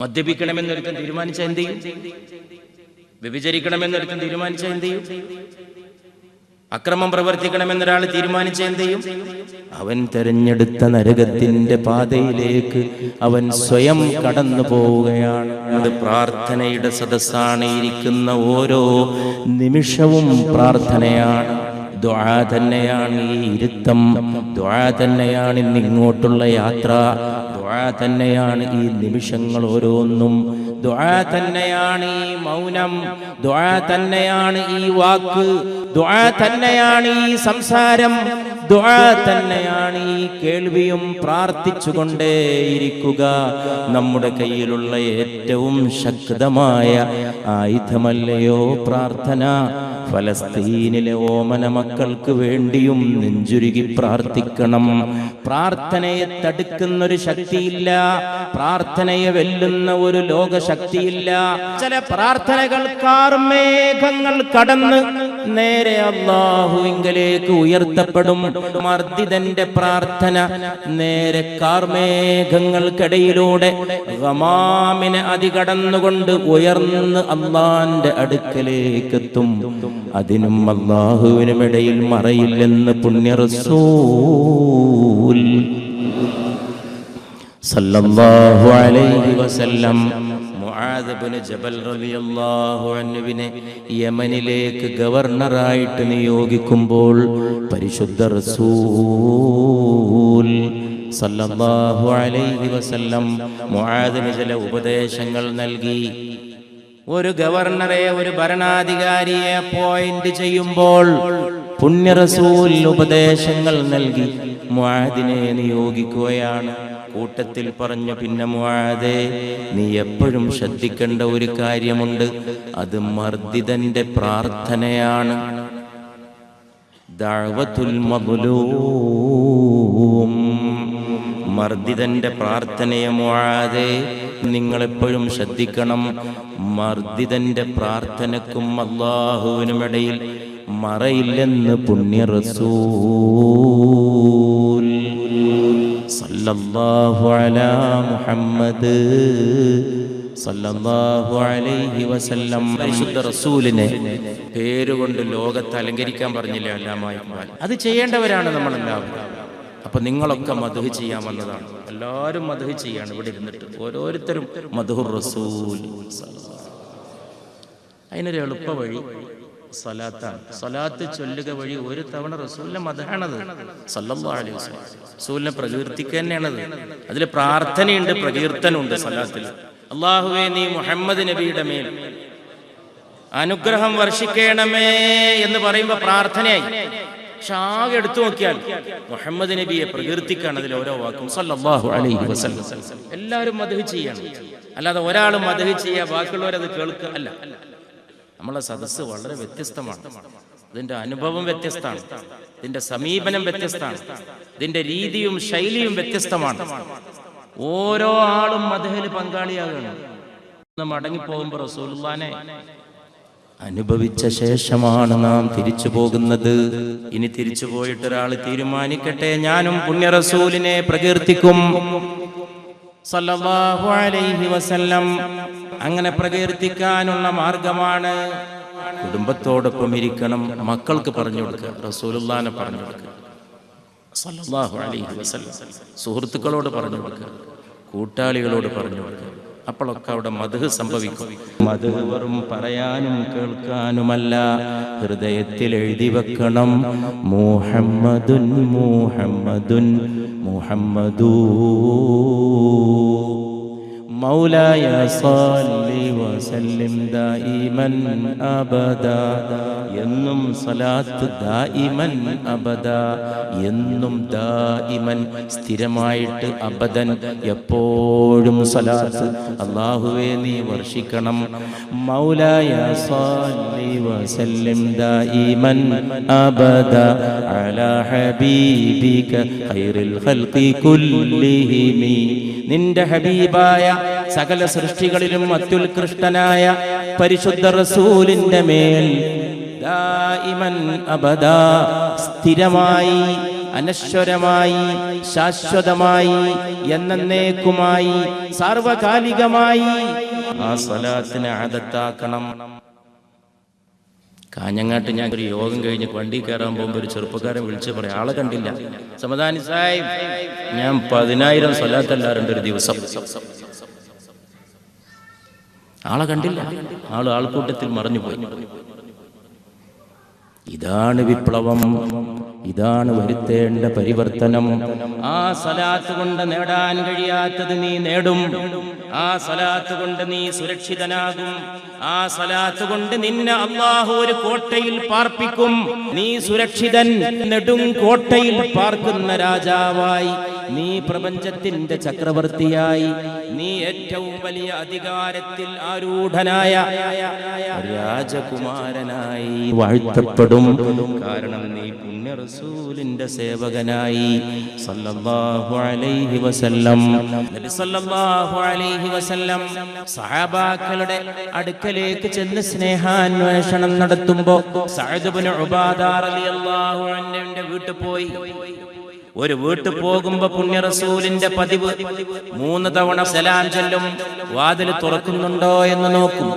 മദ്യപിക്കണമെന്നൊരുത്തൻ തീരുമാനിച്ച എന്ത് ചെയ്യും? വ്യഭിചരിക്കണമെന്നൊരുക്കം തീരുമാനിച്ച എന്ത് ചെയ്യും? അക്രമം പ്രവർത്തിക്കണമെന്നൊരാൾ തീരുമാനിച്ച എന്ത് ചെയ്യും? അവൻ തെരഞ്ഞെടുത്ത നരകത്തിന്റെ പാതയിലേക്ക് അവൻ സ്വയം കടന്നു പോവുകയാണ്. അത് പ്രാർത്ഥനയുടെ സദസ്സാണ് ഇരിക്കുന്ന ഓരോ നിമിഷവും പ്രാർത്ഥനയാണ്. ദ്വാ തന്നെയാണ് ഈ ഇരുത്തം. ദ്വാ തന്നെയാണ് ഇന്ന് ഇങ്ങോട്ടുള്ള യാത്ര. തന്നെയാണ് ഈ നിമിഷങ്ങൾ ഓരോന്നും. ദ്വാ തന്നെയാണ് ഈ മൗനം. ദുആ തന്നെയാണ് ഈ വാക്ക്. ദുആ തന്നെയാണ് ഈ സംസാരം. ദുആ തന്നെയാണ് ഈ കേൾവിയും പ്രാർത്ഥിച്ചുകൊണ്ടേയിരിക്കുക. നമ്മുടെ കയ്യിലുള്ള ഏറ്റവും ശക്തമായ ആയുധമല്ലയോ പ്രാർത്ഥന? ഫലസ്തീനിലെ ഓമന മക്കൾക്ക് വേണ്ടിയും നെഞ്ചുരുകി പ്രാർത്ഥിക്കണം. പ്രാർത്ഥനയെ തടുക്കുന്നൊരു ശക്തിയില്ല. പ്രാർത്ഥനയെ വെല്ലുന്ന ഒരു ലോകശക്തിയില്ല ചില പ്രാർത്ഥനകൾ കാർമേഘങ്ങൾ കടന്ന് നേരെ അള്ളാഹുവിങ്കലേക്ക് ഉയർത്തപ്പെടും. മർദ്ദിതന്റെ പ്രാർത്ഥന നേരെ കാർമേഘങ്ങൾക്കിടയിലൂടെ റമാമിനെ അതികടന്നുകൊണ്ട് ഉയർന്ന് അള്ളാന്റെ അടുക്കലേക്ക് എത്തും അതിനും അള്ളാഹുവിനും ഇടയിൽ മറയില്ലെന്ന് പുണ്യറസൂൽ. സല്ലല്ലാഹു അലൈഹി വസല്ലം മുആദ് ജബൽ റളിയല്ലാഹു അൻഹുവിനെ യമനിലേക്ക് ഗവർണറായിട്ട് നിയോഗിക്കുമ്പോൾ പരിശുദ്ധ റസൂൽ സല്ലല്ലാഹു അലൈഹി വസല്ലം മുആദിന് ചില ഉപദേശങ്ങൾ നൽകി. ഒരു ഗവർണറെ ഒരു ഭരണാധികാരിയെ അപ്പോയിന്റ് ചെയ്യുമ്പോൾ പുണ്യ റസൂൽ ഉപദേശങ്ങൾ നൽകി മുആദിനെ നിയോഗിക്കുകയാണ്. കൂട്ടത്തിൽ പറഞ്ഞു പിന്നെ മുഴാതെ നീ എപ്പോഴും ശ്രദ്ധിക്കേണ്ട ഒരു കാര്യമുണ്ട്. അത് മർദ്ദിതന്റെ പ്രാർത്ഥനയാണ്. മർദ്ദിതന്റെ പ്രാർത്ഥനയെ മുഴാതെ നിങ്ങളെപ്പോഴും ശ്രദ്ധിക്കണം. മർദ്ദിതന്റെ പ്രാർത്ഥനക്കും അള്ളാഹുവിനുമിടയിൽ മറയില്ലെന്ന് പുണ്യ റസൂൽ സല്ലല്ലാഹു അലാ മുഹമ്മദ് സല്ലല്ലാഹു അലൈഹി വസല്ലം. പരിശുദ്ധ റസൂലിനെ പേരുകൊണ്ട് ലോകത്തെ അലങ്കരിക്കാൻ പറഞ്ഞില്ലേ അല്ലാമായി അത് ചെയ്യേണ്ടവരാണ് നമ്മളെല്ലാവരും. അപ്പൊ നിങ്ങളൊക്കെ മധു ചെയ്യാൻ വന്നതാണ്. എല്ലാവരും മധു ചെയ്യാണ് ഇവിടെ ഇരുന്നിട്ട്. ഓരോരുത്തരും മധുർ റസൂൽ. അതിനൊരു എളുപ്പ വഴി സലാത്താണ് സലാത്ത് ചൊല്ലുക വഴി ഒരു തവണ റസൂലിന്റെ മതമാണത്. സല്ലല്ലാഹു അലൈഹി വസല്ലം. റസൂലിനെ പ്രകീർത്തിക്കുക തന്നെയാണത്. അതിൽ പ്രാർത്ഥനയുണ്ട് പ്രകീർത്തനുണ്ട് സലാത്തിൽ അള്ളാഹുവേ നീ മുഹമ്മദ് നബിയുടെ മേൽ അനുഗ്രഹം വർഷിക്കണമേ എന്ന് പറയുമ്പോ പ്രാർത്ഥനയായി. പക്ഷെ ആകെ എടുത്തു നോക്കിയാൽ മുഹമ്മദ് നബിയെ പ്രകീർത്തിക്കാണ് അതിൽ ഓരോ വാക്കും. സല്ലല്ലാഹു അലൈഹി വസല്ലം. എല്ലാവരും മധു ചെയ്യണം. അല്ലാതെ ഒരാൾ മധു ചെയ്യുക ബാക്കിയുള്ളവരത് കേൾക്കുക അല്ല. നമ്മളെ സദസ്സ് വളരെ വ്യത്യസ്തമാണ്. ഇതിന്റെ അനുഭവം വ്യത്യസ്തമാണ്. ഇതിന്റെ സമീപനം വ്യത്യസ്തമാണ്. ഇതിന്റെ രീതിയും ശൈലിയും വ്യത്യസ്തമാണ്. ഓരോ ആളും മധുഹിൽ പങ്കാളിയാകണം. മടങ്ങിപ്പോകുമ്പോ റസൂലുള്ളാനെ അനുഭവിച്ച ശേഷമാണ് നാം തിരിച്ചു പോകുന്നത്. ഇനി തിരിച്ചു പോയിട്ട് ഒരാൾ തീരുമാനിക്കട്ടെ. ഞാനും പുണ്യ റസൂലിനെ പ്രകീർത്തിക്കും. സല്ലല്ലാഹു അലൈഹി വസല്ലം അങ്ങനെ പ്രകീർത്തിക്കാനുള്ള മാർഗമാണ്. കുടുംബത്തോടൊപ്പം ഇരിക്കണം മക്കൾക്ക് പറഞ്ഞു കൊടുക്കുക റസൂലുല്ലാനെ പറഞ്ഞു കൊടുക്കുക. അലൈഹി വസല്ലം. സുഹൃത്തുക്കളോട് പറഞ്ഞു കൊടുക്കുക കൂട്ടാളികളോട് പറഞ്ഞു കൊടുക്കുക. അപ്പോഴൊക്കെ അവിടെ മധു സംഭവിക്കും. മധു വെറും പറയാനും കേൾക്കാനുമല്ല ഹൃദയത്തിൽ എഴുതി വെക്കണം. മുഹമ്മദുൻ മുഹമ്മദുൻ മുഹമ്മദൂ. مولاي صل وسلم دائما أبدا എന്നും സലാത്ത് ദായിമൻ അബദ എന്നും ദായിമൻ സ്ഥിരമായിട്ട് അബദൻ എപ്പോഴും സലാത്ത് അള്ളാഹുവേ നീ വർഷിക്കണം മൗലായ صلي وسلم دائما أبدا على حبيبك خير الخلق كلهم നിന്റെ ഹബീബായ സകല സൃഷ്ടികളിലും അത്യുത്കൃഷ്ടനായ പരിശുദ്ധ റസൂലിന്റെ മേൽ അബദാ സ്ഥിരമായി അനശ്വരമായി ശാശ്വതമായി എന്നേക്കുമായി സാർവകാലികമായി ആ സ്വലാത്തിനെ ആദത്താക്കണം. കാഞ്ഞങ്ങാട്ട് ഞാൻ ഒരു യോഗം കഴിഞ്ഞ് വണ്ടി കയറാൻ പോകുമ്പോൾ ഒരു ചെറുപ്പക്കാരൻ വിളിച്ച് പറയാം ആളെ കണ്ടില്ല. സമദാനി സാഹിബ് ഞാൻ പതിനായിരം സ്വലാത്തല്ലാറുണ്ട് ഒരു ദിവസം. ആളെ കണ്ടില്ല. ആൾ ആൾക്കൂട്ടത്തിൽ മറഞ്ഞുപോയി. ഇതാണ് വിപ്ലവം. ഇതാണ് വരുത്തേണ്ട പരിവർത്തനം. ആ സലാത്ത് കൊണ്ട് നേടാൻ കഴിയാത്തത് നീ നേടും. ആ സലാത്ത് കൊണ്ട് നീ സുരക്ഷിതനാകും. ആ സലാത്ത് കൊണ്ട് നിന്നെ അള്ളാഹു ഒരു കോട്ടയിൽ പാർപ്പിക്കും. നീ സുരക്ഷിതൻ നെടും കോട്ടയിൽ പാർക്കുന്ന രാജാവായി. നീ പ്രപഞ്ചത്തിന്റെ ചക്രവർത്തിയായി. നീ ഏറ്റവും വലിയ അധികാരത്തിൽ ആരൂഢനായ രാജകുമാരനായി വാഴ്ത്തപ്പെടും. കാരണം നീ പുണ്യ റസൂലിന്റെ സേവകനായി. സല്ലല്ലാഹു അലൈഹി വസല്ലം. നബി സല്ലല്ലാഹു അലൈഹി വസല്ലം സഹാബാക്കളുടെ അടുക്കലേക്ക് ചെന്ന് സ്നേഹാന്വേഷണം നടത്തുമ്പോ സഅദ് ഇബ്നു ഉബാദ റളിയല്ലാഹു അൻഹുവിന്റെ വീട്ടിൽ പോയി. ഒരു വീട്ടു പോകുമ്പോ പുണ്യ റസൂലിന്റെ പതിവ് മൂന്ന് തവണ സലാം ചൊല്ലും വാതിൽ തുറക്കുന്നുണ്ടോ എന്ന് നോക്കും.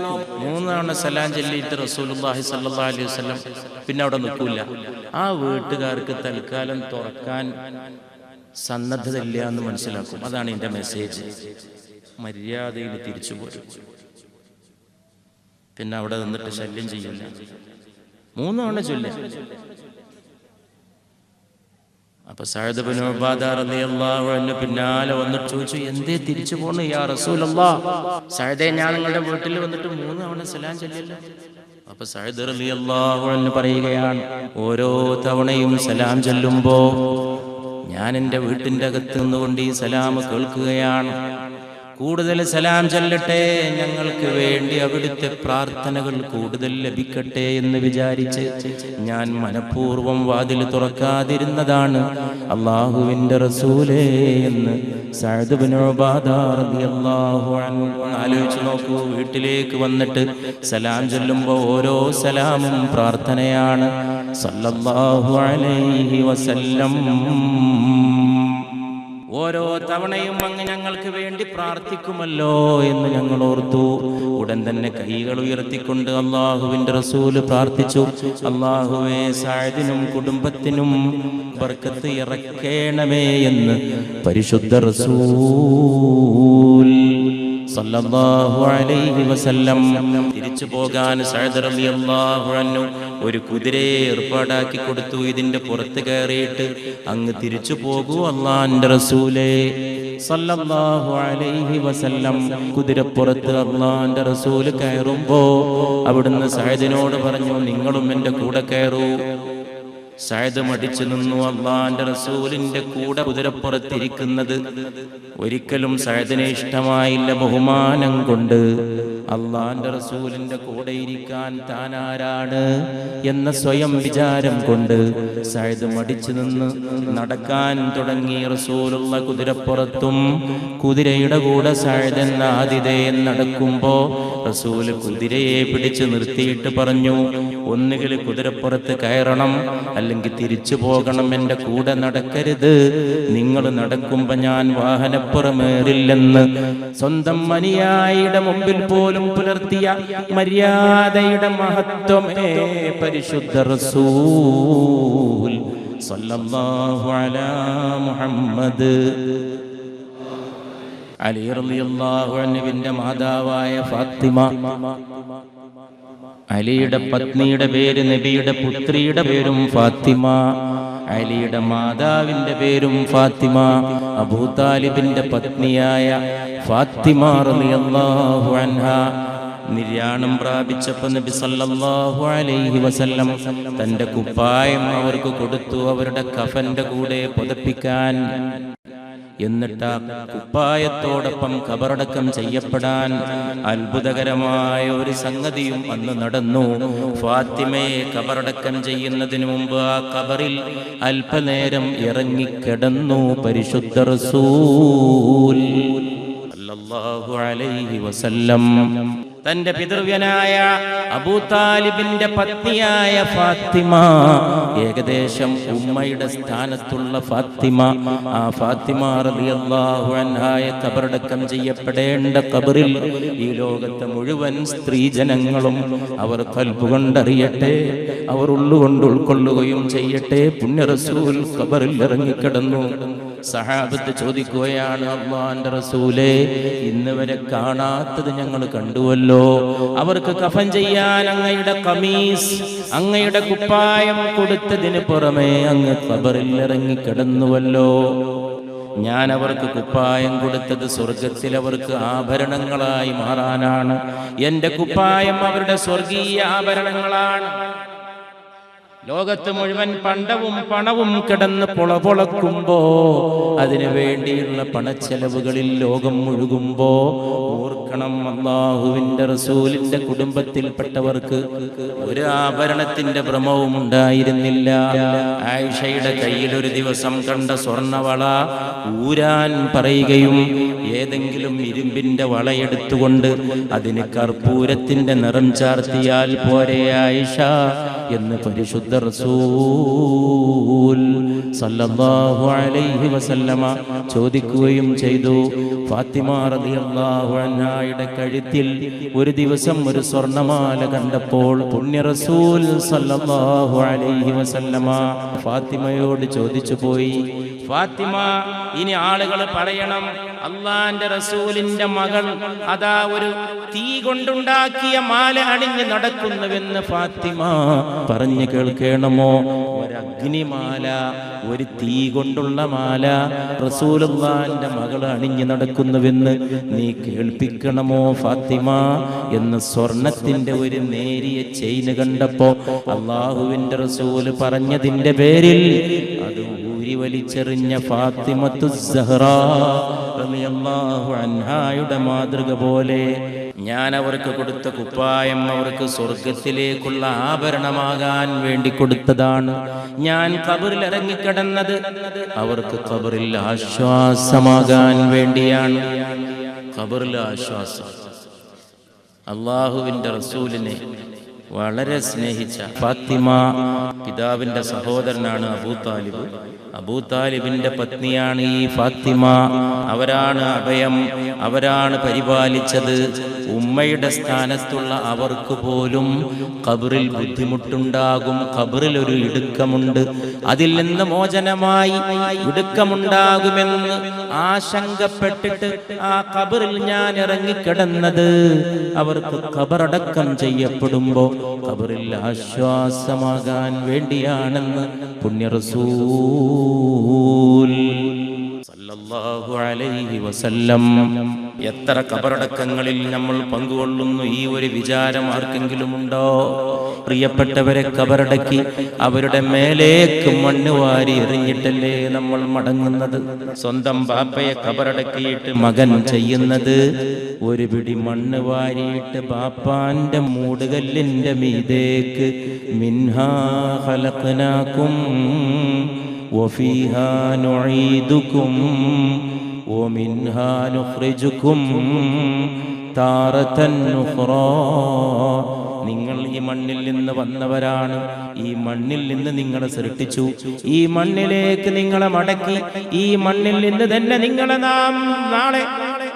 മൂന്ന് തവണ സലാം ചൊല്ലിയിട്ട് റസൂലുള്ളാഹി സ്വല്ലല്ലാഹി അലൈഹി വസല്ലം പിന്നെ അവിടെ നിൽക്കൂല. ആ വീട്ടുകാർക്ക് തൽക്കാലം തുറക്കാൻ സന്നദ്ധത ഇല്ല എന്ന് മനസ്സിലാക്കും. അതാണ് എന്റെ മെസ്സേജ് മര്യാദയിൽ തിരിച്ചു പിന്നെ അവിടെ നിന്നിട്ട് ശല്യം ചെയ്യില്ല മൂന്ന് തവണ ചൊല്ലും. അപ്പൊ പിന്നാലെ വന്നിട്ട് ചോദിച്ചു എന്തേ തിരിച്ചു പോണു യാ റസൂലല്ലാ? സഹദേ ഞാൻ നിങ്ങളുടെ വീട്ടിൽ വന്നിട്ട് മൂന്ന് തവണ സലാം ചൊല്ലിയല്ലോ. അപ്പൊ സഅദ് റളിയല്ലാഹു അൻഹു പറയുകയാണ് ഓരോ തവണയും സലാം ചൊല്ലുമ്പോ ഞാൻ എന്റെ വീട്ടിന്റെ അകത്ത് നിന്നുകൊണ്ട് ഈ സലാം കേൾക്കുകയാണ്. കൂടുതൽ സലാം ചൊല്ലട്ടെ. ഞങ്ങൾക്ക് വേണ്ടി അവിടുത്തെ പ്രാർത്ഥനകൾ കൂടുതൽ ലഭിക്കട്ടെ എന്ന് വിചാരിച്ച് ഞാൻ മനഃപൂർവം വാതിൽ തുറക്കാതിരുന്നതാണ് അള്ളാഹുവിന്റെ റസൂലേ എന്ന് ആലോചിച്ച് നോക്കൂ. വീട്ടിലേക്ക് വന്നിട്ട് സലാം ചൊല്ലുമ്പോൾ ഓരോ സലാമും പ്രാർത്ഥനയാണ്. സല്ലല്ലാഹു അലൈഹി വസല്ലം. ഓരോ തവണയും അങ്ങ് ഞങ്ങൾക്ക് വേണ്ടി പ്രാർത്ഥിക്കുമല്ലോ എന്ന് ഞങ്ങൾ ഓർത്തു. ഉടൻ തന്നെ കൈകൾ ഉയർത്തിക്കൊണ്ട് അള്ളാഹുവിന്റെ റസൂൽ പ്രാർത്ഥിച്ചു. അള്ളാഹുവേ സായതിനും കുടുംബത്തിനും ബർക്കത്ത് ഇറക്കേണമേ എന്ന്. പരിശുദ്ധ റസൂൽ. സല്ലല്ലാഹു അലൈഹി വസല്ലം. തിരിച്ചു പോകാൻ സഅദ് റളിയല്ലാഹു അൻഹു ഒരു കുതിരയെ ഏർപ്പാടാക്കി കൊടുത്തു. ഇതിന്റെ പുറത്ത് കയറിയിട്ട് അങ്ങ് തിരിച്ചു പോകൂ അള്ളാന്റെ റസൂലേ. സല്ലല്ലാഹു അലൈഹി വസല്ലം കുതിരപ്പുറത്ത് അള്ളാന്റെ റസൂൽ കയറുമ്പോ അവിടുന്ന് സഹദിനോട് പറഞ്ഞു നിങ്ങളും എന്റെ കൂടെ കയറൂ. സയദ് മടിച്ചു നിന്നു അള്ളാന്റെ റസൂലിന്റെ കൂടെ കുതിരപ്പുറത്തിരിക്കുന്നത്. ഒരിക്കലും സയദിനെ ഇഷ്ടമായില്ല ബഹുമാനം കൊണ്ട്. അള്ളാന്റെ റസൂലിന്റെ കൂടെ ഇരിക്കാൻ താനാരാണ് എന്ന സ്വയം വിചാരം കൊണ്ട് സയദ് മടിച്ചു നിന്ന് നടക്കാൻ തുടങ്ങി റസൂലുള്ള കുതിരപ്പുറത്തും കുതിരയുടെ കൂടെ സയദ് എന്ന ആതിഥേയൻ നടക്കുമ്പോ റസൂൽ കുതിരയെ പിടിച്ചു നിർത്തിയിട്ട് പറഞ്ഞു ഒന്നുകിൽ കുതിരപ്പുറത്ത് കയറണം അല്ലെങ്കിൽ തിരിച്ചു പോകണം എന്റെ കൂടെ നടക്കരുത്. നിങ്ങൾ നടക്കുമ്പോ ഞാൻ വാഹനപ്പുറമേറില്ലെന്ന് സ്വന്തം മനിയായിയുടെ മുമ്പിൽ പോലും പുലർത്തിയ മര്യാദയുടെ മഹത്വമേ പരിശുദ്ധ റസൂൽ സല്ലല്ലാഹു മുഹമ്മദ്. അലി റളിയല്ലാഹു അൻഹുവിന്റെ മാതാവായ ഫാത്തിമ. അലിയുടെ പത്നിയുടെ പേര് നബിയുടെ പുത്രിയുടെ പേരും ഫാത്തിമ. അലിയുടെ മാതാവിന്റെ പേരും ഫാത്തിമ അബൂതാലിബിന്റെ പത്നിയായ ഫാത്തിമ റളിയല്ലാഹു അൻഹ. നിര്യാണം പ്രാപിച്ചപ്പോ നബി സല്ലല്ലാഹു അലൈഹി വസല്ലം തന്റെ കുപ്പായം അവർക്ക് കൊടുത്തു അവരുടെ കഫന്റെ കൂടെ പുതപ്പിക്കാൻ. എന്നിട്ട് കുപ്പായത്തോടൊപ്പം കബറടക്കം ചെയ്യപ്പെടാൻ അത്ഭുതകരമായ ഒരു സംഗതിയും അന്ന് നടന്നു. ഫാത്തിമയെ കബറടക്കം ചെയ്യുന്നതിന് മുമ്പ് ആ കബറിൽ അല്പനേരം ഇറങ്ങിക്കിടന്നു പരിശുദ്ധ റസൂൽ. അലൈഹി വസല്ലം. തന്റെ പിതൃവ്യനായ അബൂതാലിബിന്റെ പത്നിയായ ഫാത്തിമ. ഏകദേശം ഉമ്മയുടെ സ്ഥാനത്തുള്ള ഫാത്തിമ. ആ ഫാത്തിമ റളിയല്ലാഹു അൻഹായെ കബറടക്കം ചെയ്യപ്പെടേണ്ട കബറിൽ ഈ ലോകത്തെ മുഴുവൻ സ്ത്രീജനങ്ങളും അവർ കൽപ്പുകൊണ്ടറിയട്ടെ അവർ ഉള്ളുകൊണ്ട് ഉൾക്കൊള്ളുകയും ചെയ്യട്ടെ. പുണ്യറസൂൽ കബറിൽ ഇറങ്ങിക്കിടന്നു. സഹാബത്ത് ചോദിക്കുകയാണ് അള്ളാന്റെ റസൂലെ ഇന്ന് വരെ കാണാത്തത് ഞങ്ങൾ കണ്ടുവല്ലോ. അവർക്ക് കഫൻ ചെയ്യാൻ അങ്ങയുടെ കമീസ് അങ്ങയുടെ കുപ്പായം കൊടുത്തതിന് പുറമെ അങ്ങ് കബറിൽ ഇറങ്ങി കിടന്നുവല്ലോ. ഞാൻ അവർക്ക് കുപ്പായം കൊടുത്തത് സ്വർഗത്തിൽ അവർക്ക് ആഭരണങ്ങളായി മാറാനാണ്. എന്റെ കുപ്പായം അവരുടെ സ്വർഗീയ ആഭരണങ്ങളാണ്. ലോകത്ത് മുഴുവൻ പണ്ടവും പണവും കിടന്ന് പുളപുളക്കുമ്പോ അതിനു വേണ്ടിയുള്ള പണച്ചെലവുകളിൽ ലോകം മുഴുകുമ്പോ ഓർക്കണം അള്ളാഹുവിന്റെ റസൂലിന്റെ കുടുംബത്തിൽപ്പെട്ടവർക്ക് ഒരു ആഭരണത്തിന്റെ ഭ്രമവും ഉണ്ടായിരുന്നില്ല. ആയിഷയുടെ കയ്യിൽ ഒരു ദിവസം കണ്ട സ്വർണവള ഊരാൻ പറയുകയും ഏതെങ്കിലും ഇരുമ്പിന്റെ വളയെടുത്തുകൊണ്ട് അതിന് കർപ്പൂരത്തിന്റെ നിറം ചാർത്തിയാൽ പോരെ ആയിഷ. എന്ന് പരിശുദ്ധ റസൂൽ സല്ലല്ലാഹു അലൈഹി വസല്ലമ ചോദിക്കുകയും ചെയ്തു. ഫാത്തിമ റളിയല്ലാഹു കഴുത്തിൽ ഒരു ദിവസം ഒരു സ്വർണമാല കണ്ടപ്പോൾ പുണ്യ റസൂൽ സല്ലല്ലാഹു അലൈഹി വസല്ലമ ഫാത്തിമയോട് ചോദിച്ചു പോയി ഫാത്തിമ ഇനി ആളുകൾ പറയണം അള്ളാന്റെ റസൂലിന്റെ മകൾ അതാ ഒരു തീ കൊണ്ടുണ്ടാക്കിയ മാല അണിഞ്ഞ് നടക്കുന്നുവെന്ന് ഫാത്തിമ പറഞ്ഞു കേൾക്കണമോ? ഒരഗ്നിമാല ഒരു തീ കൊണ്ടുള്ള മാല റസൂലുള്ളാന്റെ മകൾ അണിഞ്ഞു നടക്കുന്നുവെന്ന് നീ കേൾപ്പിക്കണമോ ഫാത്തിമ? എന്ന് സ്വർണത്തിന്റെ ഒരു നേരിയ ചെയിന് കണ്ടപ്പോ അള്ളാഹുവിന്റെ റസൂൽ പറഞ്ഞതിന്റെ പേരിൽ അത് ഊരി വലിച്ചെറിഞ്ഞ ഫാത്തിമത്തു അൻഹായുടെ മാതൃക പോലെ ഞാൻ അവർക്ക് കൊടുത്ത കുപ്പായം അവർക്ക് സ്വർഗത്തിലേക്കുള്ള ആഭരണമാകാൻ വേണ്ടി കൊടുത്തതാണ്. ഞാൻ കബറിൽ ഇറങ്ങിക്കിടന്നത് അവർക്ക് കബറിൽ ആശ്വാസമാകാൻ വേണ്ടിയാണ്. കബറിൽ ആശ്വാസം. അള്ളാഹുവിന്റെ റസൂലിനെ വളരെ സ്നേഹിച്ച ഫാത്തിമ പിതാവിന്റെ സഹോദരനാണ് അബൂ താലിബ്. അബൂ താലിബിന്റെ പത്നിയാണ് ഈ ഫാത്തിമ. അവരാണ് അഭയം. അവരാണ് പരിപാലിച്ചത്. ഉമ്മയുടെ സ്ഥാനത്തുള്ള അവർക്ക് പോലും കബറിൽ ബുദ്ധിമുട്ടുണ്ടാകും. കബറിൽ ഒരു ഇടുക്കമുണ്ട്. അതിൽ നിന്ന് മോചനമായി ഇടുക്കമുണ്ടാകുമെന്ന് ആശങ്കപ്പെട്ടിട്ട് ആ കബറിൽ ഞാൻ ഇറങ്ങിക്കിടന്നത്. അവർക്ക് കബറടക്കം ചെയ്യപ്പെടുമ്പോ കബറിൽ ആശ്വാസമാകാൻ വേണ്ടിയാണെന്ന് പുണ്യ എത്ര കബറടക്കങ്ങളിൽ നമ്മൾ പങ്കുകൊള്ളുന്നു? ഈ ഒരു വിചാരം ആർക്കെങ്കിലും ഉണ്ടോ? പ്രിയപ്പെട്ടവരെ കബറടക്കി അവരുടെ മേലേക്ക് മണ്ണ് വാരി എറിഞ്ഞിട്ടല്ലേ നമ്മൾ മടങ്ങുന്നത്? സ്വന്തം ബാപ്പയെ കബറടക്കിയിട്ട് മകൻ ചെയ്യുന്നത് ഒരു പിടി മണ്ണ് വാരിയിട്ട് ബാപ്പാന്റെ മൂടുകല്ലിന്റെ മീതേക്ക് മിൻഹാ ഖലഖനാകും. وفيها نعيدكم ومنها نخرجكم تارة أخرى നിങ്ങൾ ഈ മണ്ണിൽ നിന്ന് വന്നവരാണ് ഈ മണ്ണിൽ നിന്ന് നിങ്ങളെ സൃഷ്ടിച്ചു ഈ മണ്ണിലേക്ക് നിങ്ങളെ മടക്കി ഈ മണ്ണിൽ നിന്ന് തന്നെ നിങ്ങളെ നാം നാളെ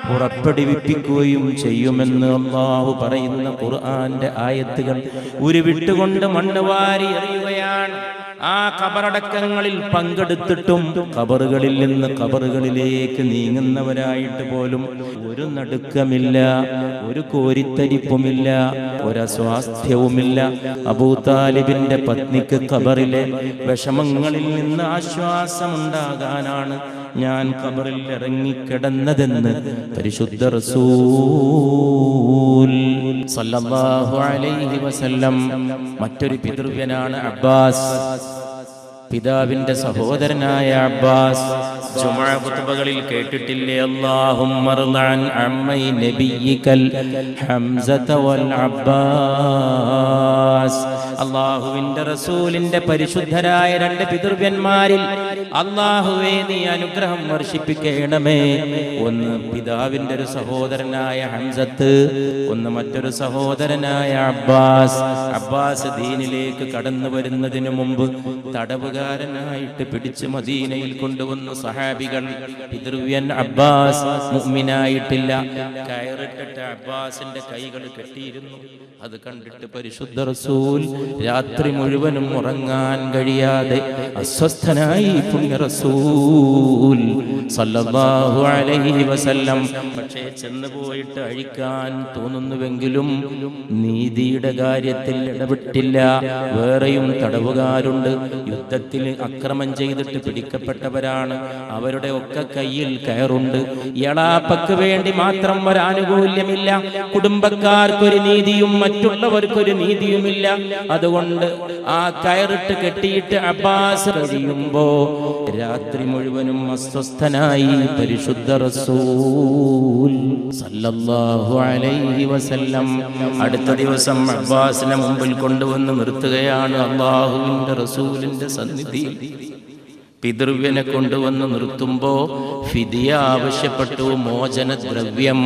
പുറപ്പെടുവിപ്പിക്കുകയും ചെയ്യുമെന്ന് അള്ളാഹു പറയുന്ന ഖുർആന്റെ ആയത്തുകൾ ഉരുവിട്ടുകൊണ്ട് മണ്ണ് വാരി എറിയുകയാണ് ആ കബറടക്കങ്ങളിൽ പങ്കെടുത്തിട്ടും കബറുകളിൽ നിന്ന് കബറുകളിലേക്ക് നീങ്ങുന്നവരായിട്ട് പോലും ഒരു നടുക്കമില്ല ഒരു കോരിത്തരിപ്പുമില്ല ഒരസ്വാസ്ഥ്യവുമില്ല അബൂതാലിബിന്റെ പത്നിക്ക് കബറിലെ വിഷമങ്ങളിൽ നിന്ന് ആശ്വാസമുണ്ടാകാനാണ് ഞാൻ കബറിൽ ഇറങ്ങിക്കിടന്നതെന്ന് പരിശുദ്ധ റസൂൽ സല്ലല്ലാഹു അലൈഹി വസല്ലം മറ്റൊരു പിതൃവ്യനാണ് അബ്ബാസ്. പിതാവിന്റെ സഹോദരനായ അബ്ബാസ്. ജുമുഅ ഖുത്ബകളിൽ കേട്ടിട്ടില്ലേ? അല്ലാഹുമ്മ റളഅൻ അമ്മൈ നബിയിക്കൽ ഹംസത വൽ അബ്ബാസ്. അള്ളാഹുവിന്റെ റസൂലിന്റെ പരിശുദ്ധരായ രണ്ട് പിതൃവ്യന്മാരിൽ അള്ളാഹുവേ നീ അനുഗ്രഹം വർഷിപ്പിക്കണമേ. ഒന്ന് പിതാവിന്റെ ഒരു സഹോദരനായ ഹംസത്ത് ഒന്ന് മറ്റൊരു സഹോദരനായ അബ്ബാസ്. അബ്ബാസ് ദീനിലേക്ക് കടന്നു വരുന്നതിന് മുമ്പ് തടവുകാരനായിട്ട് പിടിച്ച് മദീനയിൽ കൊണ്ടുവന്നു. സഹാബികൾ പിതൃവ്യൻ അബ്ബാസ് മുഅ്മിനായിട്ടില്ല. കയറിട്ടിട്ട് അബ്ബാസിന്റെ കൈകൾ കെട്ടിയിരുന്നു. അത് കണ്ടിട്ട് പരിശുദ്ധ റസൂൽ രാത്രി മുഴുവനും ഉറങ്ങാൻ കഴിയാതെ അസ്വസ്ഥനായി റസൂൽ സല്ലല്ലാഹു അലൈഹി വസല്ലം. പക്ഷേ ചെന്നു പോയിട്ട് അഴിക്കാൻ തോന്നുന്നുവെങ്കിലും നീതിയുടെ കാര്യത്തിൽ ഇടപെട്ടില്ല. വേറെയും തടവുകാരുണ്ട്. യുദ്ധത്തിൽ അക്രമം ചെയ്തിട്ട് പിടിക്കപ്പെട്ടവരാണ്. അവരുടെ ഒക്കെ കയ്യിൽ കയറുണ്ട്. എളാപ്പക്ക് വേണ്ടി മാത്രം ഒരാനുകൂല്യമില്ല. കുടുംബക്കാർക്കൊരു നീതിയും മറ്റുള്ളവർക്കൊരു നീതിയുമില്ല. അതുകൊണ്ട് ആ കയറിട്ട് കെട്ടിയിട്ട് അബ്ബാസ് കഴിയുമ്പോ രാത്രി മുഴുവനും അസ്വസ്ഥനായി പരിശുദ്ധ റസൂൽ സല്ലല്ലാഹു അലൈഹി വസല്ലം അടുത്ത ദിവസം അബ്ബാസിനെ മുമ്പിൽ കൊണ്ടുവന്ന് നിർത്തുകയാണ് അള്ളാഹുവിന്റെ റസൂലിന്റെ സന്നിധി. പിതൃവ്യനെ കൊണ്ടുവന്ന് നിർത്തുമ്പോ ഫിദിയ ആവശ്യപ്പെട്ടു മോചനദ്രവ്യം.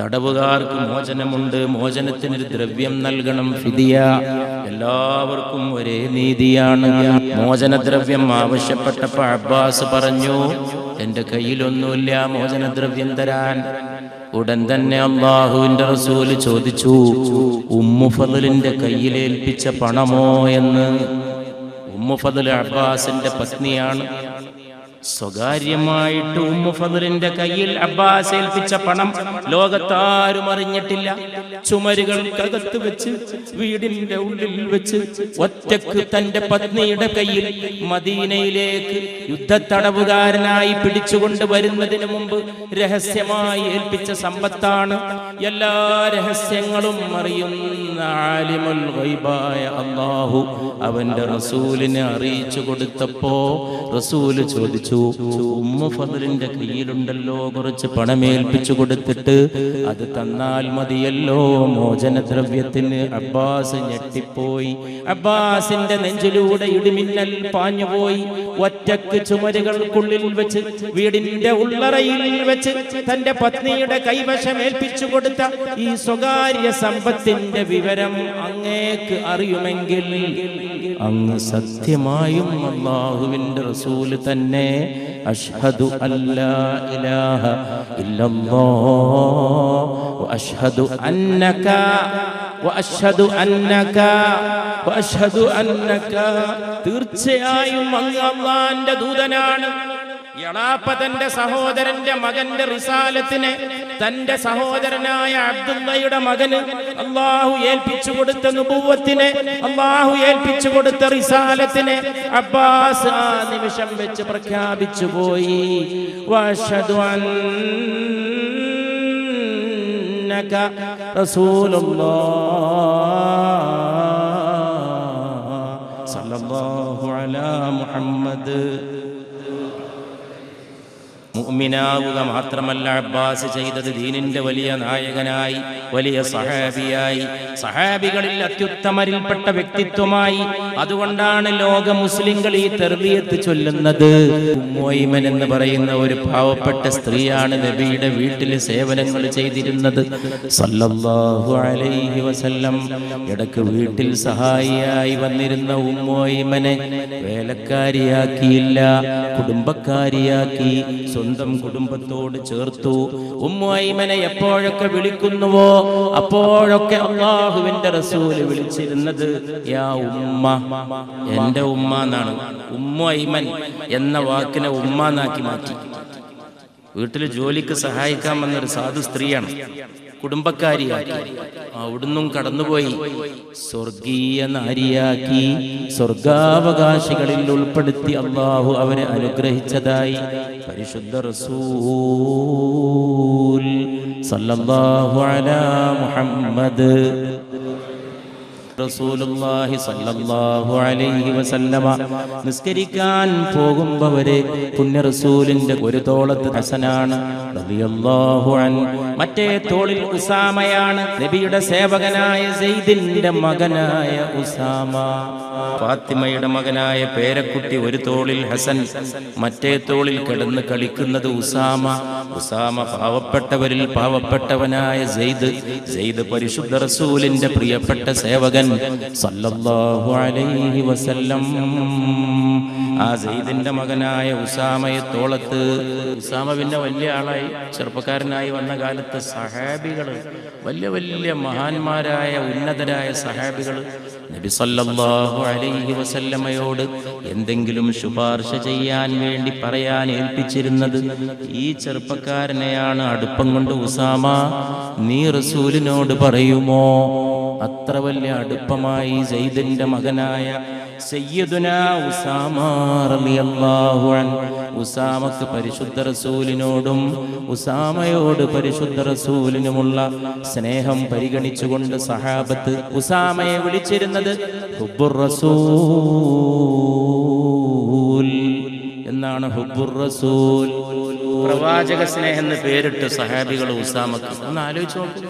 തടവുകാർക്ക് മോചനമുണ്ട്. മോചനത്തിനൊരു ദ്രവ്യം നൽകണം. ഫിദിയ എല്ലാവർക്കും ഒരേ നീതിയാണ്. മോചനദ്രവ്യം ആവശ്യപ്പെട്ടപ്പോ അബ്ബാസ് പറഞ്ഞു എന്റെ കയ്യിലൊന്നുമില്ല മോചനദ്രവ്യം തരാൻ. ഉടൻ തന്നെ അള്ളാഹുവിന്റെ റസൂൽ ചോദിച്ചു ഉമ്മുഫലിന്റെ കയ്യിലേൽപ്പിച്ച പണമോ എന്ന്? ഉമ്മു ഫضൽ അബ്ബാസിന്റെ പത്നിയാണ്. സ്വകാര്യമായിട്ട് ഉമ്മു കയ്യിൽ അബ്ബാസ് ഏൽപ്പിച്ച പണം ലോകത്താരും അറിഞ്ഞിട്ടില്ല. ചുമരുകൾക്കകത്ത് വെച്ച് വീടിന്റെ ഉള്ളിൽ വെച്ച് ഒറ്റയ്ക്ക് തന്റെ പത്നിയുടെ കയ്യിൽ മദീനയിലേക്ക് യുദ്ധത്തടവുകാരനായി പിടിച്ചുകൊണ്ട് വരുന്നതിന് മുമ്പ് രഹസ്യമായി ഏൽപ്പിച്ച സമ്പത്താണ് എല്ലാ രഹസ്യങ്ങളും അറിയുന്ന ആലിമുൽ വൈബായ അള്ളാഹു അവന്റെ റസൂലിനെ അറിയിച്ചു കൊടുത്തപ്പോ റസൂൽ ചോദിച്ചു ഉമ്മ ഫതിലിന്റെ കയ്യിലുണ്ടല്ലോ കുറച്ച് പണമേൽപ്പിച്ചു കൊടുത്തിട്ട് അത് തന്നാൽ മതിയല്ലോ. മോചനദ്രവ്യത്തിന് അബ്ബാസ് ഞെട്ടിപ്പോയി. അബ്ബാസിന്റെ നെഞ്ചിലൂടെ ഇടിമിന്നൽ പാഞ്ഞുപോയി. ഒറ്റയ്ക്ക് ചുമരുകൾക്കുള്ളിൽ വെച്ച് വീടിന്റെ ഉള്ളറയിൽ വെച്ച് തന്റെ പത്നിയുടെ കൈവശം ഏൽപ്പിച്ചു കൊടുത്ത ഈ സ്വകാര്യ സമ്പത്തിന്റെ വിവരം അങ്ങേക്ക് അറിയുമെങ്കിൽ അങ്ങ് സത്യമായും അള്ളാഹുവിന്റെ റസൂൽ തന്നെ അഷ്ഹദു അല്ലാ ഇലാഹ ഇല്ലല്ലാഹ് വഅഷ്ഹദു അന്നക വഅഷ്ഹദു അന്നക വഅഷ്ഹദു അന്നക തീർച്ചയായും അങ്ങ് അള്ളാന്റെ ദൂതനാണ്. എളാപ്പ തന്റെ സഹോദരന്റെ മകന്റെ റിസാലത്തിന് തന്റെ സഹോദരനായ അബ്ദുള്ളയുടെ മകന് അള്ളാഹു ഏൽപ്പിച്ചു കൊടുത്ത നുപൂവത്തിന് അള്ളാഹു ഏൽപ്പിച്ചു കൊടുത്ത റിസാലത്തിന് അബ്ബാസ് ആ നിമിഷം വെച്ച് പ്രഖ്യാപിച്ചു പോയി. വഅഷ്ഹദു മുഅ്മിനാവുക മാത്രമല്ല അബ്ബാസ് ചെയ്തത് ദീനിന്റെ വലിയ നായകനായി വലിയ സഹാബിയായി. സഹാബികളിൽ അത്യുത്തമരിൽപ്പെട്ട വ്യക്തിത്വമായി അതുകൊണ്ടാണ് ലോക മുസ്ലിങ്ങൾ ഈ തെർബിയത്ത് ചൊല്ലുന്നത്. ഉമ്മോയിമൻ എന്ന് പറയുന്ന ഒരു പാവപ്പെട്ട സ്ത്രീയാണ് നബിയുടെ വീട്ടിൽ സേവനങ്ങൾ ചെയ്തിരുന്നത്. സല്ലല്ലാഹു അലൈഹി വസല്ലം. ഇടയ്ക്ക് വീട്ടിൽ സഹായിയായി വന്നിരുന്ന ഉമ്മോയിമനെ വേലക്കാരിയാക്കിയില്ല കുടുംബക്കാരിയാക്കി സ്വന്തം കുടുംബത്തോട് ചേർത്തു. ഉമ്മൈമനെ എപ്പോഴൊക്കെ വിളിക്കുന്നുവോ അപ്പോഴൊക്കെ അള്ളാഹുവിന്റെ റസൂൽ വിളിച്ചിരുന്നത് യാ ഉമ്മ എന്റെ ഉമ്മ എന്നാണ്. ഉമ്മൈമൻ എന്ന വാക്കിനെ ഉമ്മ എന്നാക്കി മാറ്റി. വീട്ടിൽ ജോലിക്ക് സഹായിക്കാൻ വന്നൊരു സാധു സ്ത്രീയാണ്. കുടുംബക്കാരിയാക്കി അവിടുന്നും കടന്നുപോയി. സ്വർഗീയ നാരിയാക്കി സ്വർഗാവകാശികളിൽ ഉൾപ്പെടുത്തി അള്ളാഹു അവരെ അനുഗ്രഹിച്ചതായി. പരിശുദ്ധ റസൂൽ സല്ലല്ലാഹു അലാ മുഹമ്മദ് റസൂലുള്ളാഹി സല്ലല്ലാഹു അലൈഹി വസല്ലമ നിസ്കരിക്കാൻ പോകുമ്പോ വരെ പുണ്യ റസൂലിന്റെ ഒരു തോളത്ത് ഹസനാണ് റളിയല്ലാഹു അൻ. മറ്റേ തോളിൽ ഉസാമയാണ് നബിയുടെ സേവകനായ സെയ്ദിന്റെ മകനായ ഉസാമ. ഫാത്തിമയുടെ മകനായ പേരക്കുട്ടി ഒരു തോളിൽ ഹസൻ മറ്റേ തോളിൽ കിടന്ന് കളിക്കുന്നത് ഉസാമ. ഉസാമ പാവപ്പെട്ടവരിൽ പാവപ്പെട്ടവനായ സെയ്ദ്. സെയ്ദ് പരിശുദ്ധ റസൂലിന്റെ പ്രിയപ്പെട്ട സേവകൻ. സല്ലല്ലാഹു അലൈഹി വസല്ലം. ആ സെയ്ദിന്റെ മകനായ ഉസാമയെ തോളത്ത്. ഉസാമ പിന്നെ വലിയ ആളായി. ചെറുപ്പക്കാരനായി വന്ന കാലത്ത് സഹാബികൾ വലിയ വലിയ മഹാന്മാരായ ഉന്നതരായ സഹാബികൾ നബി സല്ലല്ലാഹു അലൈഹി വസല്ലമയോട് എന്തെങ്കിലും ശുപാർശ ചെയ്യാൻ വേണ്ടി പറയാൻ ഏൽപ്പിച്ചിരുന്നത് ഈ ചെറുപ്പക്കാരനെയാണ് അടുപ്പം കൊണ്ട് ഉസാമ. നീ റസൂലിനോട് പറയുമോ? അത്ര വലിയ അടുപ്പമായി സെയ്ദിന്റെ മകനായ ഉസാമക്ക് പരിശുദ്ധ റസൂലിനോടും ഉസാമയോട് പരിശുദ്ധ റസൂലിനുമുള്ള സ്നേഹം പരിഗണിച്ചുകൊണ്ട് സഹാബത്ത് ഉസാമയെ വിളിച്ചിരുന്നത് റസൂൽ എന്നാണ് ഹുബ്ബുർ റസൂൽ. പ്രവാചക സ്നേഹം എന്ന് പേരിട്ട് സഹാബികൾ ഉസാമക്ക് ഒന്ന് ആലോചിച്ചു നോക്കൂ.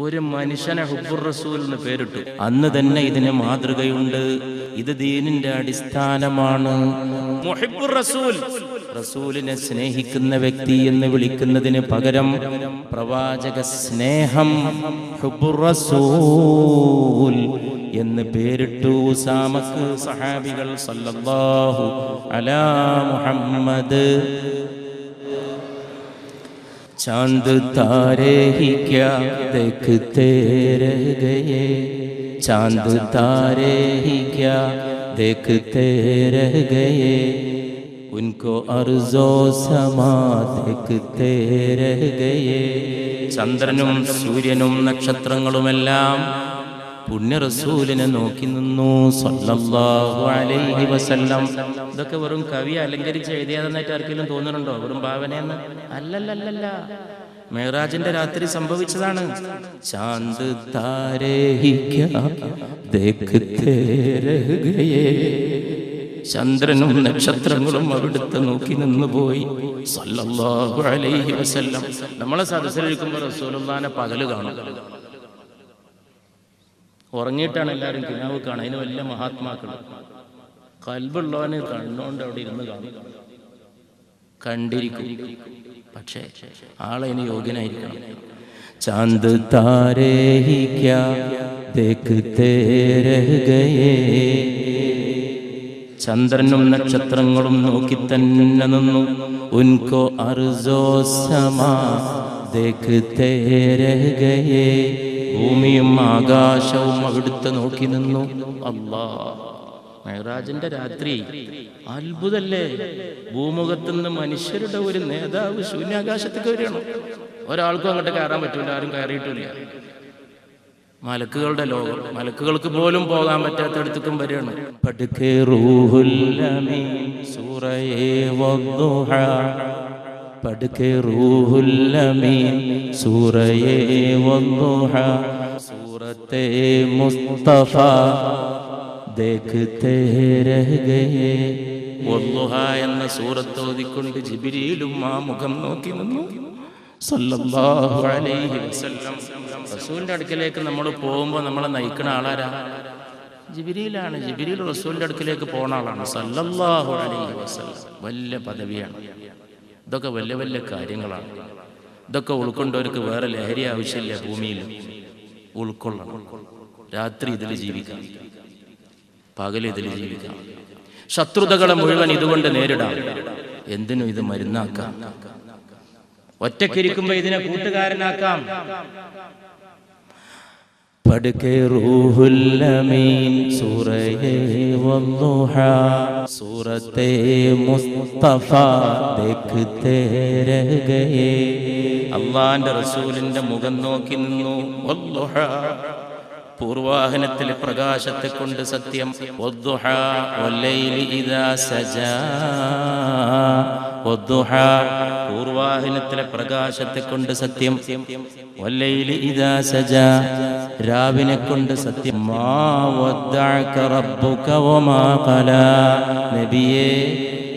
ഒരു മനുഷ്യനെ ഹുബുർ റസൂൽ എന്ന് പേരിട്ടു. അന്ന് തന്നെ ഇതിന് മാതൃകയുണ്ട്. ഇത് ദീനിന്റെ അടിസ്ഥാനമാണ്. റസൂൽ റസൂലിനെ സ്നേഹിക്കുന്ന വ്യക്തി എന്ന് വിളിക്കുന്നതിന് പകരം പ്രവാചക സ്നേഹം റസൂൽ എന്ന് പേരിട്ടു. സാമക്ക് സഹാബികൾ സല്ലല്ലാഹു അലാ മുഹമ്മദ്. चांद तारे ही क्या देखते रह गए चांद तारे ही क्या देखते रह गए उनको अर्जो समा देखते रह गए ചന്ദ്രനും സൂര്യനും നക്ഷത്രങ്ങളുമെല്ലാം പുണ്യ റസൂലിനെ നോക്കി നിന്നു. സല്ലല്ലാഹു അലൈഹി വസല്ലം. ഇതൊക്കെ വെറും കവി അലങ്കരിച്ച് എഴുതിയതെന്നായിട്ട് ആർക്കെങ്കിലും തോന്നുന്നുണ്ടോ? വെറും ഭാവനയെന്ന്? അല്ലല്ലല്ല മേറാജിന്റെ രാത്രി സംഭവിച്ചതാണ്. ചാന്ത് ചന്ദ്രനും നക്ഷത്രങ്ങളും അവിടുത്തെ നോക്കി നിന്ന് പോയി സല്ലല്ലാഹു അലൈഹി വസല്ലം. നമ്മളെ സദസ്സിലിരിക്കുമ്പോൾ റസൂലുള്ളാനെ പകൽ കാണും. ഉറങ്ങിയിട്ടാണ് എല്ലാവരും കിനാവ് കാണുക. അതിന് വലിയ മഹാത്മാക്കൾ. കൽബുള്ളവന് കണ്ണുകൊണ്ട് അവിടെ ഇരുന്ന് കാണും. കണ്ടിരിക്കും. പക്ഷേ ആളതിന് യോഗ്യനായിരിക്കണം. ചാന്ത് താരേ ഹി ക്യാ ചന്ദ്രനും നക്ഷത്രങ്ങളും നോക്കി തന്നെ നിന്നു. ഉൻകോ അർജോ സമാ ദേഖ്തേ രഹ ഗയേ ഭൂമിയും ആകാശവും അവിടുത്തെ നോക്കി നിന്നു. അള്ളാ മെഹറാജിന്റെ രാത്രി. അത്ഭുതല്ലേ? ഭൂമുഖത്തുനിന്ന് മനുഷ്യരുടെ ഒരു നേതാവ് ശൂന്യാകാശത്തേക്ക് വരികയാണ് ഒരാൾക്കും അങ്ങോട്ട് കയറാൻ പറ്റൂല ആരും കയറിയിട്ടില്ല. മലക്കുകളുടെ ലോകം മലക്കുകൾക്ക് പോലും പോകാൻ പറ്റാത്തടത്തേക്കും വരികയാണ്. പടുക്കേ റൂഹുല്ലമീൻ സൂറയേ വദ്ദുഹ പടുക്കെ റൂഹുല്ലമീൻ സൂറയെ വന്നുഹ സൂറത്തെ മുസ്തഫ ദേഖത്തെ രഹ് ഗയേ വദ്ദുഹ എന്ന സൂറത്ത് ഓതിക്കൊണ്ട് ജിബിരിയിലും ആ മുഖം നോക്കി നിന്നു. റസൂലിന്റെ അടുക്കലേക്ക് നമ്മൾ പോകുമ്പോൾ നമ്മളെ നയിക്കുന്ന ആളാരാ? ജിബിരിയിലാണ് ജിബിരിയിൽ റസൂലിന്റെ അടുക്കലേക്ക് പോണ ആളാണ്. സല്ലല്ലാഹു അലൈഹി വസല്ലം. വലിയ പദവിയാണ്. ഇതൊക്കെ വലിയ വലിയ കാര്യങ്ങളാണ്. ഇതൊക്കെ ഉൾക്കൊണ്ടവർക്ക് വേറെ ലഹരി ആവശ്യമില്ല ഭൂമിയിൽ. ഉൾക്കൊള്ളണം. രാത്രി ഇതിൽ ജീവിക്കാം. പകൽ ഇതിൽ ജീവിക്കാം. ശത്രുതകളെ മുഴുവൻ ഇതുകൊണ്ട് നേരിടാം. എന്തിനും ഇത് മരുന്നാക്കാം. ഒറ്റക്കിരിക്കുമ്പോ ഇതിനെ കൂട്ടുകാരനാക്കാം. പടുക്കെ റൂഹുല്ലമീൻ സൂറയെ വന്നുഹ. സൂറത്തെ മുസ്തഫ തേരകയെ. അള്ളാന്റെ റസൂലിന്റെ മുഖം നോക്കി നിന്നു. വന്നുഹ. പൂർവാഹനത്തിലെ പ്രകാശത്തെ കൊണ്ട് സത്യം. വദ്ദുഹ വല്ലൈലി ഇദാ സജാ. പൂർവാഹനത്തിലെ പ്രകാശത്തെ കൊണ്ട് സത്യം. സജാ രാവിനെ കൊണ്ട് സത്യം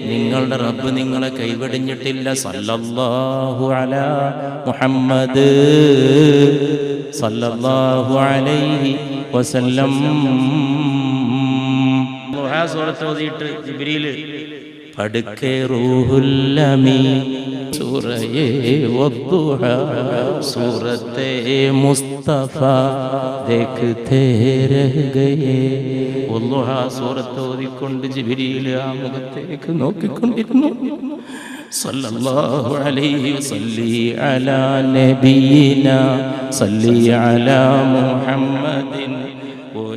നിങ്ങളുടെ റബ്ബ് നിങ്ങളെ കൈവെടിഞ്ഞിട്ടില്ല. സല്ലല്ലാഹു അല മുഹമ്മദ് സല്ലല്ലാഹു അലൈഹി വസല്ലം. സൂറത്ത് ഓതിയിട്ട് ജിബ്രീൽ പടുക്കെ റൂഹുല്ലമീ. സൂറയെ വദ്ദുഹ. സൂറത്തെ മുസ്തഫ. ദേഖ്തേ രഹ് ഗയേ വദ്ദുഹ സൂറത്ത് ഓതിക്കൊണ്ട് ജിബ്രീൽ ആ മുഖത്തേക്ക് നോക്കിക്കൊണ്ടിരുന്നു.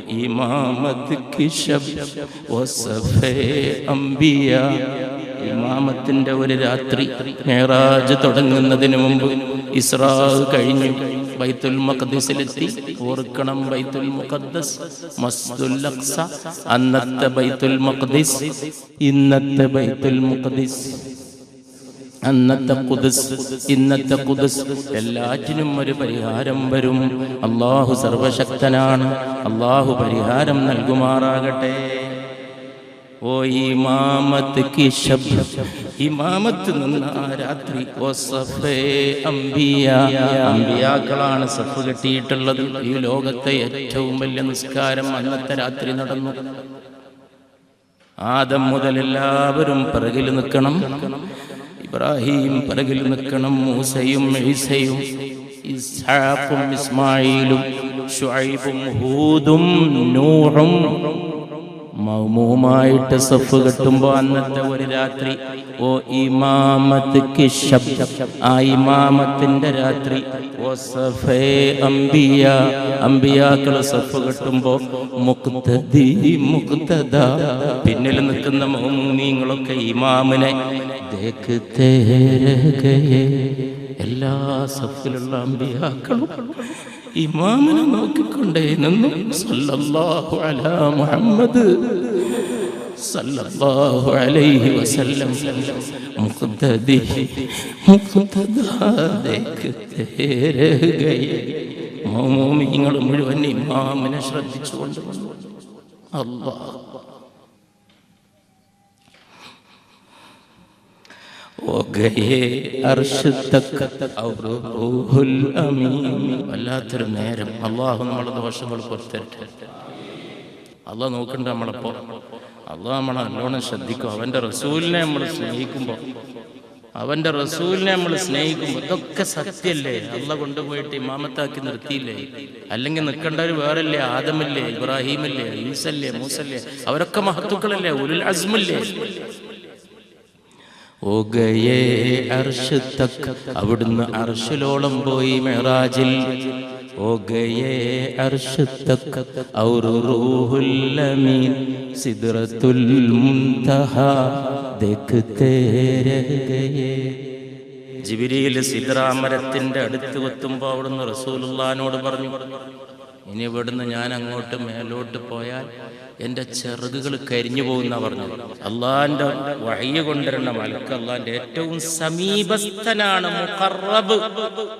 ഇമാമത്ത് അംബിയ. ഇമാമത്തിന്റെ ഒരു രാത്രി മേറാജ് തുടങ്ങുന്നതിന് മുമ്പ് ഇസ്രാ കഴിഞ്ഞു. ബൈത്തുൽ മഖദ്സിലെത്തി. ഓർക്കണം ബൈത്തുൽ മുഖദ്ദസ് മസ്ദുൽ അഖ്സ അന്നത്തെ ബൈത്തുൽ മുഖദ്ദസ് ഇന്നത്തെ ബൈത്തുൽ മുഖദ്ദിസ് അന്നത്തെ കുതിസ് ഇന്നത്തെ കുതിസ് എല്ലാറ്റിനും ഒരു പരിഹാരം വരും. അള്ളാഹു സർവശക്തനാണ്. അള്ളാഹു പരിഹാരം നൽകുമാറാകട്ടെ. ഓ ഇമാമത്ത് കി ശബ്ദ. ഇമാമത്ത് നിന്ന ആ രാത്രി ഓ സഫേ അംബിയ. അംബിയാക്കളാണ് സഫ് കെട്ടിയിട്ടുള്ളത്. ഈ ലോകത്തെ ഏറ്റവും വലിയ നിസ്കാരം അന്നത്തെ രാത്രി നടന്നു. ആദം മുതൽ എല്ലാവരും പിറകിൽ നിൽക്കണം. ഇബ്രാഹിം പിറകിൽ നിൽക്കണം മൂസയും ഈസയും ഇസ്ഹാഖും ഇസ്മായിലും ഷുഐബും ഹൂദും നൂഹും മൗമൂമായിട്ട് സഫ് കെട്ടുമ്പോ അന്നത്തെ ഒരു രാത്രി. ഓ ഇമാമത്ത് ആ ഇമാമത്തിന്റെ രാത്രി. ഓ സഫേ അംബിയ. അംബിയാക്കൾ സഫ് കെട്ടുമ്പോ മുക്തദി മുക്തദ പിന്നിൽ നിൽക്കുന്ന മൗമൂമിങ്ങളൊക്കെ ഇമാമിനെ ഗയേ എല്ലാ സഫിലുള്ള അമ്പിയാക്കളും ഇമാമിനെ നോക്കിക്കൊണ്ടേ നിന്നു. സല്ലല്ലാഹു അലാ മുഹമ്മദ്. സല്ലല്ലാഹു അലൈഹി വസല്ലം. മുഴുവൻ ഇമാമിനെ ശ്രദ്ധിച്ചുകൊണ്ട് അല്ലാഹ് വല്ലാത്തൊരു നേരം. അള്ളാഹു നമ്മളെ ദോഷങ്ങൾ പുറത്തരട്ടെ. അള്ളാഹ് നോക്കണ്ട നമ്മളപ്പോ. അള്ളാഹ് നമ്മളെ നല്ലോണം ശ്രദ്ധിക്കും. അവന്റെ റസൂലിനെ നമ്മൾ സ്നേഹിക്കുമ്പോൾ അവന്റെ റസൂലിനെ നമ്മൾ സ്നേഹിക്കുമ്പോൾ ഇതൊക്കെ സത്യല്ലേ? അള്ള കൊണ്ടുപോയിട്ട് ഇമാമത്താക്കി നിർത്തിയില്ലേ? അല്ലെങ്കിൽ നിൽക്കേണ്ടവർ വേറല്ലേ? ആദമല്ലേ? ഇബ്രാഹിമല്ലേ? ഈസല്ലേ? മൂസല്ലേ? അവരൊക്കെ മഹത്തുക്കളല്ലേ? ഉരുൽ അസ്മല്ലേ? ഓകയേ അർഷ് തക് അവിടുന്ന് അർഷിലോളം പോയി മെഹറാജിൽ. ഓകയേ അർഷ് തക് ഔറുഹുല്ലമീൻ സിദ്റത്തുൽ മുൻതഹ. ദേഖ്തേ രഹ് ഗയേ ജിബിരിയിൽ സിദ്റാമരത്തിന്റെ അടുത്ത് എത്തുമ്പോൾ അവിടുന്ന് റസൂലുള്ളാനോട് പറഞ്ഞു ഇനി ഇവിടുന്ന് ഞാൻ അങ്ങോട്ട് മേലോട്ട് പോയാൽ എന്റെ ചിറകുകൾ കരിഞ്ഞു പോകുന്ന പറഞ്ഞു അള്ളാന്റെ വഴിയ കൊണ്ടുവരുന്ന മലക്ക് അള്ളാന്റെ ഏറ്റവും സമീപസ്ഥനാണ്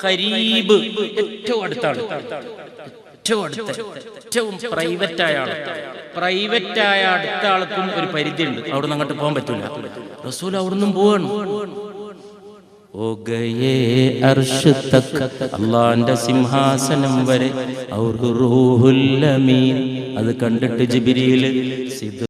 കരീബ് ഏറ്റവും അടുത്താണ്. ഏറ്റവും അടുത്ത ഏറ്റവും പ്രൈവറ്റ് ആയ ആൾ പ്രൈവറ്റ് ആയ അടുത്ത ആൾക്കും ഒരു പരിധിയുണ്ട്. അവിടെ നിന്ന് അങ്ങോട്ട് പോകാൻ പറ്റൂല. റസൂൽ അവിടുന്ന് പോവാണ്. അള്ളാന്റെ സിംഹാസനം വരെ. അത് കണ്ടിട്ട് ജിബിരിയിൽ സിദ്